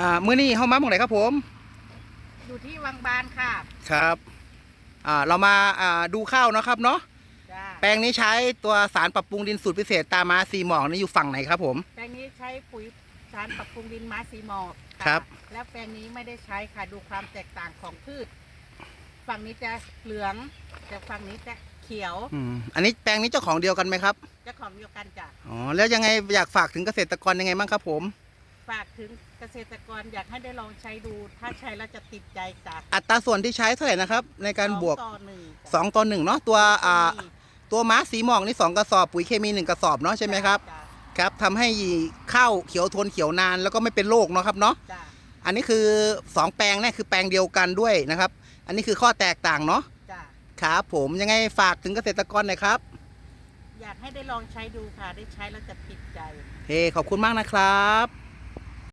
อ่ามื้อนี้เฮามาหม่องไหนครับผม อยู่ที่วังบานค่ะครับ อ่า เรามาอ่าดูข้าวเนาะครับเนาะ จ้าแปลงนี้ใช้ตัวสารปรับปรุงดินสูตรพิเศษตามาสีหมอกนี่อยู่ฝั่งไหนครับผม แปลงนี้ใช้ปุ๋ยสารปรับปรุงดินม้าสีหมอกะครับ แล้วแปลงนี้ไม่ได้ใช้ค่ะดูความแตกต่างของพืช ฝั่งนี้จะเหลือง แต่ฝั่งนี้จะเขียวอืมอันนี้แปลงนี้เจ้าของเดียวกันไหมครับ เจะของเดียวกันจ้ะอ๋อแล้วยังไงอยากฝากถึงเกษตรกรยังไงบ้างครับผม ฝากถึงเกษตรกรอยากให้ได้ลองใช้ดู ถ้าใช้แล้วจะติดใจจ้ะอัตราส่วนที่ใช้เท่าไหร่นะครับ ในการบวกสองต่อหนึ่งจ้ะ สองต่อหนึ่งเนาะตัวอ่ามีตัวม้าสีหมอกนี่สองกระสอบปุ๋ยเคมีหนึ่งกระสอบเนาะใช่ไหมครับจ้ะครับทำให้ข้าวเขียวทนเขียวนานแล้วก็ไม่เป็นโรคเนาะครับเนาะ จ้ะอันนี้คือสองแปลงเนี่ยคือแปลงเดียวกันด้วยนะครับ อันนี้คือข้อแตกต่างเนาะจ้ะครับผมยังไงฝากถึงเกษตรกรหน่อยครับอยากให้ได้ลองใช้ดูค่ะ ได้ใช้แล้วจะติดใจ เฮ้ขอบคุณมากนะครับ